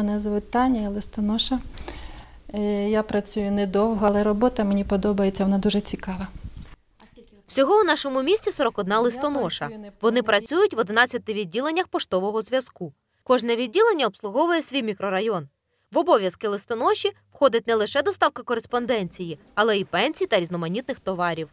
Мене звуть Таня, я листоноша. Е, Я працюю недовго, але робота мені подобається, вона дуже цікава. Всього у нашому місті 41 листоноша. Вони працюють в 11 відділеннях поштового зв'язку. Кожне відділення обслуговує свій мікрорайон. В обов'язки листоноші входить не лише доставка кореспонденції, але й пенсій та різноманітних товарів.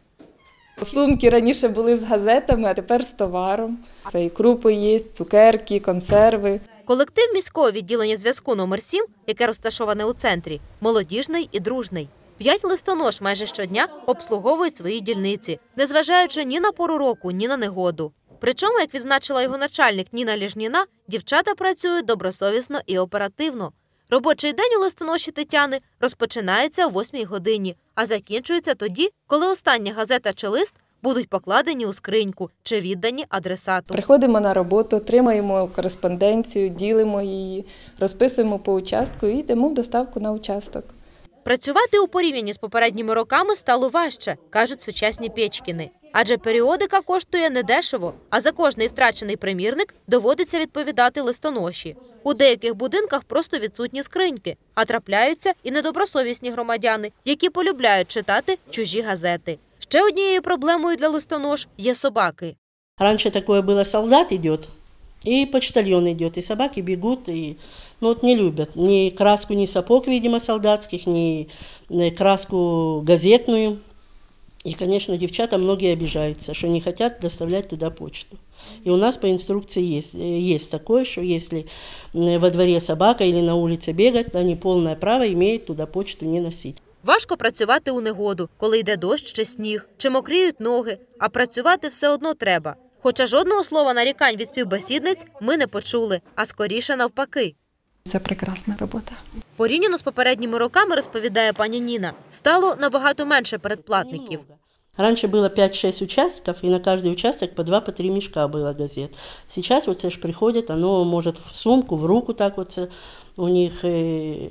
Сумки раніше були з газетами, а тепер з товаром. Це і крупи є, цукерки, консерви. Колектив міського відділення зв'язку номер 7 яке розташоване у центрі, молодіжний і дружний. П'ять листонож майже щодня обслуговують свої дільниці, незважаючи ні на пору року, ні на негоду. Причому, як відзначила його начальник Ніна Ліжніна, дівчата працюють добросовісно і оперативно. Робочий день у листоноші Тетяни розпочинається о 8 годині, а закінчується тоді, коли остання газета чи лист будуть покладені у скриньку чи віддані адресату. Приходимо на роботу, отримаємо кореспонденцію, ділимо її, розписуємо по участку і йдемо в доставку на участок. Працювати у порівнянні з попередніми роками стало важче, кажуть сучасні Пєчкіни. Адже періодика коштує недешево, а за кожний втрачений примірник доводиться відповідати листоноші. У деяких будинках просто відсутні скриньки, а трапляються і недобросовісні громадяни, які полюбляють читати чужі газети. Ще однією проблемою для листонож є собаки. Раньше такое было, солдат идет, и почтальон идет, и собаки бегут, и ну, вот не любят ни краску, ни сапог, видимо, солдатских, ни э, краску газетную. И, конечно, девчата многие обижаются, что не хотят доставлять туда почту. И у нас по инструкции есть, э, есть такое, что если м, во дворе собака или на улице бегать, они полное право имеют туда почту не носить. Важко працювати у негоду, коли йде дощ чи сніг, чи мокріють ноги, а працювати все одно треба. Хоча жодного слова нарікань від співбесідниць ми не почули, а скоріше навпаки. Це прекрасна робота. Порівняно з попередніми роками, розповідає пані Ніна, стало набагато менше передплатників. Раньше было 5-6 участков, и на каждый участок по 2-3 мешка было газет. Сейчас вот це ж приходит, оно может в сумку, в руку так вот це у них э,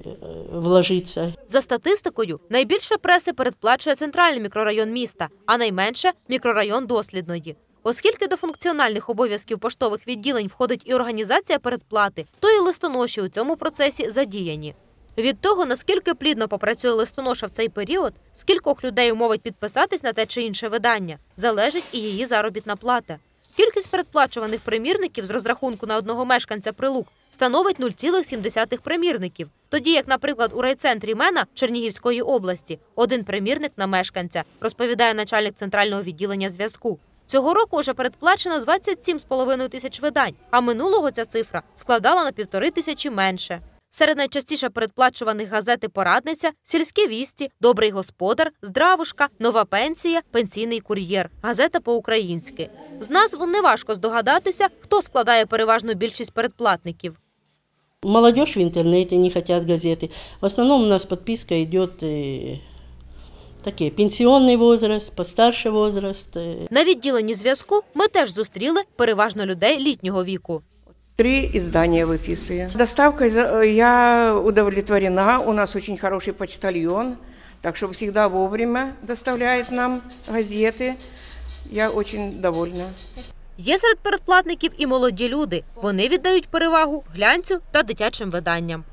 вложиться. За статистикою, найбільше преси передплачує центральний мікрорайон міста, а найменше мікрорайон дослідної. Оскільки до функціональних обов'язків поштових відділень входить і організація передплати, то і листоноші у цьому процесі задіяні. Від того, наскільки плідно попрацює листоноша в цей період, скількох людей умовить підписатись на те чи інше видання, залежить і її заробітна плата. Кількість передплачуваних примірників з розрахунку на одного мешканця прилук становить 0,7 примірників. Тоді, як, наприклад, у райцентрі Мена Чернігівської області один примірник на мешканця, розповідає начальник центрального відділення зв'язку. Цього року вже передплачено 27,5 тисяч видань, а минулого ця цифра складала на півтори тисячі менше. Серед найчастіше передплачуваних газети «Порадниця», «Сільські вісті», «Добрий господар», «Здравушка», «Нова пенсія», «Пенсійний кур'єр», газета по-українськи. З назв неважко здогадатися, хто складає переважну більшість передплатників. Молодежь в интернете не хотят газеты. В основном у нас подписка идет э, такие пенсионный возраст, постарше возраст. э. На відділенні зв'язку ми теж зустріли переважно людей літнього віку. Три издания выписываю. Доставкой за- я удовлетворена. У нас очень хороший почтальон, так что всегда вовремя доставляет нам газеты. Я очень довольна. Є серед передплатників і молоді люди. Вони віддають перевагу глянцю та дитячим виданням.